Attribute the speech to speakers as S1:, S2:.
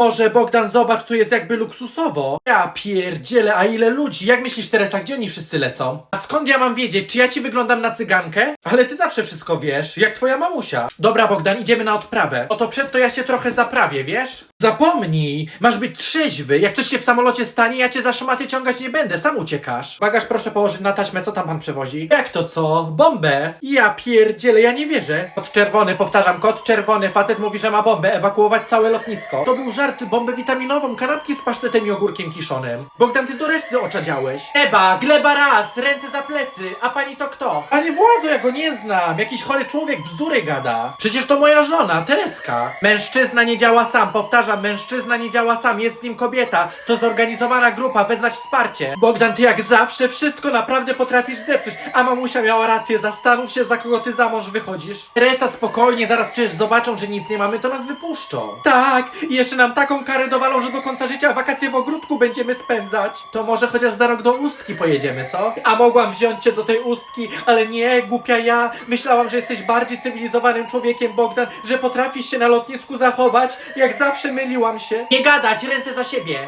S1: Boże, Bogdan, zobacz, tu jest jakby luksusowo. Ja pierdzielę, a ile ludzi? Jak myślisz, Teresa, gdzie oni wszyscy lecą? A skąd ja mam wiedzieć, czy ja ci wyglądam na cygankę? Ale ty zawsze wszystko wiesz, jak twoja mamusia. Dobra, Bogdan, idziemy na odprawę. Oto przed to ja się trochę zaprawię, wiesz? Zapomnij, masz być trzeźwy. Jak coś się w samolocie stanie, ja cię za szmaty ciągać nie będę, sam uciekasz. Bagaż proszę położyć na taśmę, co tam pan przewozi? Jak to co? Bombę? Ja pierdzielę, ja nie wierzę. Kod czerwony, powtarzam, kod czerwony. Facet mówi, że ma bombę, ewakuować całe lotnisko. To był żart, bombę witaminową, kanapki z pasztetem i ogórkiem kiszonym. Bogdan, ty do reszty oczadziałeś. Eba, gleba raz, ręce za plecy, a pani to kto? Panie władzo, ja go nie znam. Jakiś chory człowiek bzdury gada. Przecież to moja żona, Tereska. Mężczyzna nie działa sam, powtarzam, mężczyzna nie działa sam, jest z nim kobieta. To zorganizowana grupa, wezwać wsparcie. Bogdan, ty jak zawsze wszystko naprawdę potrafisz zepsuć. A mamusia miała rację, zastanów się za kogo ty za mąż wychodzisz. Teresa, spokojnie, zaraz przecież zobaczą, że nic nie mamy, to nas wypuszczą. Tak, i jeszcze nam taką karę dowalą, że do końca życia wakacje w ogródku będziemy spędzać. To może chociaż za rok do ustki pojedziemy, co? A mogłam wziąć cię do tej ustki, ale nie, głupia ja. Myślałam, że jesteś bardziej cywilizowanym człowiekiem, Bogdan, że potrafisz się na lotnisku zachować. Jak zawsze myliłam się. Nie gadać, ręce za siebie.